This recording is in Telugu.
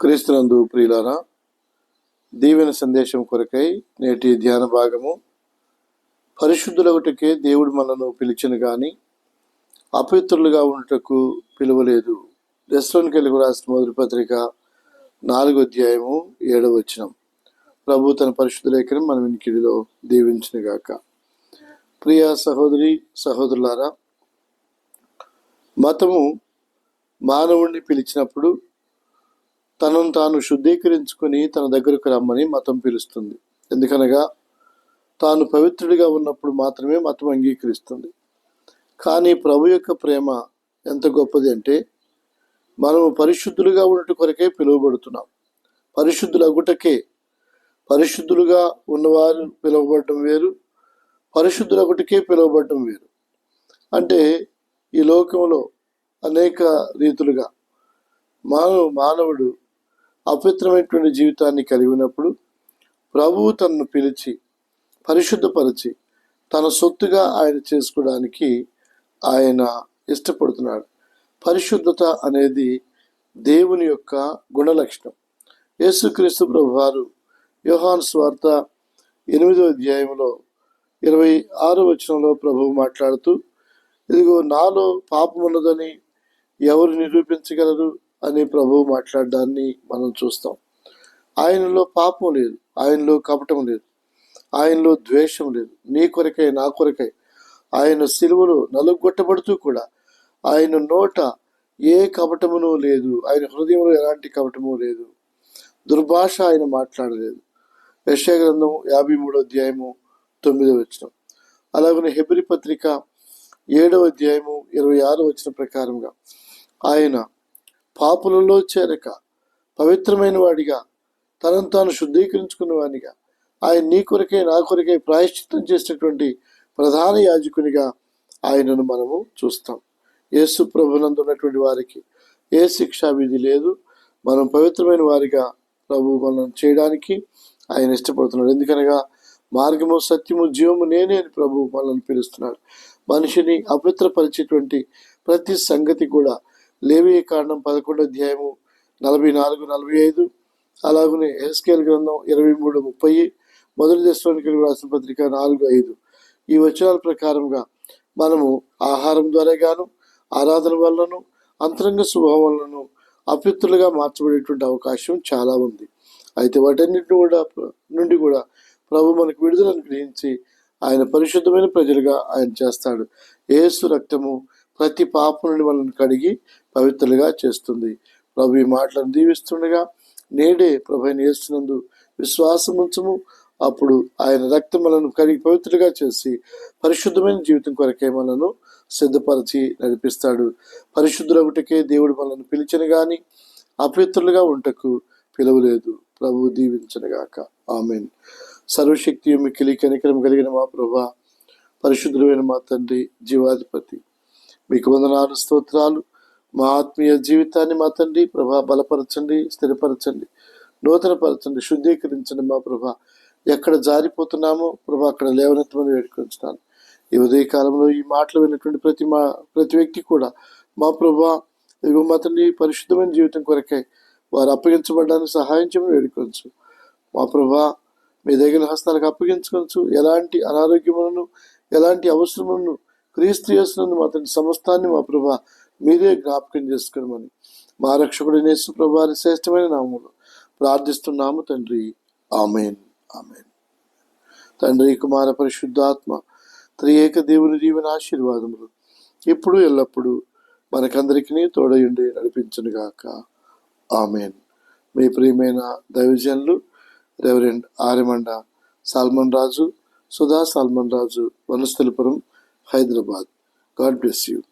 క్రీస్తునందు ప్రియులారా దీవెన సందేశం కొరకై నేటి ధ్యాన భాగము. పరిశుద్ధులగుటకే దేవుడు మనను పిలిచిన కానీ అపవిత్రులుగా ఉండటకు పిలువలేదు. దశలోనికి వెలుగు రాసిన మొదటి పత్రిక నాలుగో అధ్యాయము ఏడవ వచనం. ప్రభు తన పరిశుద్ధ లేఖనం మన వినికిడిలో దీవించిన గాక. ప్రియ సహోదరి సహోదరులారా మతము మానవుణ్ణి పిలిచినప్పుడు తనను తాను శుద్ధీకరించుకొని తన దగ్గరకు రమ్మని మతం పిలుస్తుంది. ఎందుకనగా తాను పవిత్రుడిగా ఉన్నప్పుడు మాత్రమే మతం అంగీకరిస్తుంది. కానీ ప్రభు యొక్క ప్రేమ ఎంత గొప్పది అంటే మనము పరిశుద్ధులుగా ఉన్నట్టు కొరకే పిలువబడుతున్నాం. పరిశుద్ధుల అగుటకే పరిశుద్ధులుగా ఉన్నవారు పిలువబడటం వేరు పరిశుద్ధుల ఒకటికే పిలువబడటం వేరు. అంటే ఈ లోకంలో అనేక రీతులుగా మానవ మానవుడు అపవిత్రమైనటువంటి జీవితాన్ని కలిగి ఉన్నప్పుడు ప్రభువు తనను పిలిచి పరిశుద్ధపరిచి తన సొత్తుగా ఆయన చేసుకోవడానికి ఆయన ఇష్టపడుతున్నాడు. పరిశుద్ధత అనేది దేవుని యొక్క గుణలక్షణం. యేసుక్రీస్తు ప్రభు వారు యోహాన్ స్వార్త ఎనిమిదో అధ్యాయంలో ఇరవై ఆరో వచనంలో ప్రభువు మాట్లాడుతూ ఇదిగో నాలో పాపం ఉన్నదని ఎవరు నిరూపించగలరు? అని ప్రభువు మాట్లాడడాన్ని మనం చూస్తాం. ఆయనలో పాపం లేదు ఆయనలో కపటం లేదు ఆయనలో ద్వేషం లేదు. నీ కొరకై నా కొరకై. ఆయన సిలువలో నలుగొట్టబడుతూ కూడా ఆయన నోట ఏ కపటమును లేదు ఆయన హృదయంలో ఎలాంటి కపటము లేదు. దుర్భాష ఆయన మాట్లాడలేదు. యశ గ్రంథం యాభై మూడో అధ్యాయము తొమ్మిదో వచనం. అలాగనే హెబ్రి పత్రిక ఏడవ అధ్యాయము ఇరవై ఆరో వచ్చిన ప్రకారంగా ఆయన పాపులలో చేరక పవిత్రమైన వాడిగా తనను తాను శుద్ధీకరించుకున్న వాడిగా ఆయన నీ కొరకే నా కొరకే ప్రాయశ్చిత్తం చేసినటువంటి ప్రధాన యాజకునిగా ఆయనను మనము చూస్తాం. యేసు ప్రభునందు ఉన్నటువంటి వారికి ఏ శిక్షా విధి లేదు. మనం పవిత్రమైన వారిగా ప్రభు మనం చేయడానికి ఆయన ఇష్టపడుతున్నాడు. ఎందుకనగా మార్గము సత్యము జీవము నేనే అని ప్రభు మనల్ని పిలుస్తున్నాడు. మనిషిని అపవిత్రపరిచేటువంటి ప్రతి సంగతి కూడా లేవి కారణం పదకొండు అధ్యాయము నలభై నాలుగు నలభై ఐదు. అలాగనే ఎస్కేల్ గ్రంథం ఇరవై మూడు ముప్పై. మొదటి దశలోనికి రాసిన పత్రిక నాలుగు ఐదు. ఈ వచనాల ప్రకారంగా మనము ఆహారం ద్వారా గాను ఆరాధన వలనను అంతరంగ స్వభావాలను వలనను మార్చబడేటువంటి అవకాశం చాలా ఉంది. అయితే వాటన్నిటిని కూడా నుండి కూడా ప్రభు మనకు విడుదల అనుగ్రహించి ఆయన పరిశుద్ధమైన ప్రజలుగా ఆయన చేస్తాడు. ఏసు రక్తము ప్రతి పాపం నుండి మనల్ని కడిగి పవిత్రులుగా చేస్తుంది. ప్రభు ఈ మాటలను దీవిస్తుండగా నేడే ప్రభు నేస్తున్నందు విశ్వాసం ఉంచము అప్పుడు ఆయన రక్తములను కలిగి కడిగి పవిత్రులుగా చేసి పరిశుద్ధమైన జీవితం కొరకే మనను సిద్ధపరిచి నడిపిస్తాడు. పరిశుద్ధులగుటకే దేవుడు మనల్ని పిలిచిన గాని అపవిత్రులుగా ఉంటకు పిలవలేదు. ప్రభు దీవించనుగాక ఆమెన్. సర్వశక్తి మిక్కిలి కనికరం కలిగిన మా ప్రభా పరిశుద్ధులైన మా తండ్రి జీవాధిపతి. మీకు వందనాలు స్తోత్రాలు. మా ఆత్మీయ జీవితాన్ని మా తండ్రి ప్రభా బలపరచండి స్థిరపరచండి నూతనపరచండి శుద్ధీకరించండి మా ప్రభా. ఎక్కడ జారిపోతున్నామో ప్రభా అక్కడ లేవనెత్తమని వేడుకొంచున్నాను ఈ ఉదయ కాలంలో ఈ మాటలు విన్నటువంటి ప్రతి మా ప్రతి వ్యక్తి కూడా మా ప్రభా ఇదిగో మా తండ్రి పరిశుద్ధమైన జీవితం కొరకై వారు అప్పగించబడడానికి సహాయం చేయమని వేడుకోవచ్చు మా ప్రభా మీ దగ్గర హస్తాలకు అప్పగించుకోవచ్చు ఎలాంటి అనారోగ్యములను ఎలాంటి అవసరములను క్రీస్తు చేస్తున్నందు మా తండ్రి సమస్తాన్ని మా ప్రభా మీరే జ్ఞాపకం చేసుకోమని. మా రక్షకుడు నేసు శ్రేష్టమైన నామములు ప్రార్థిస్తున్నాము తండ్రి. ఆమెన్. ఆమెన్. తండ్రి కుమార పరిశుద్ధాత్మ త్రియేక దేవుని జీవన ఆశీర్వాదములు ఇప్పుడు ఎల్లప్పుడూ మనకందరికీ తోడయుండి నడిపించునుగాక ఆమెన్. మీ ప్రియమైన దైవజనులు reverend Aryamanda Solomon Raju Sudha Solomon Raju Vanasthalipuram Hyderabad. God bless you.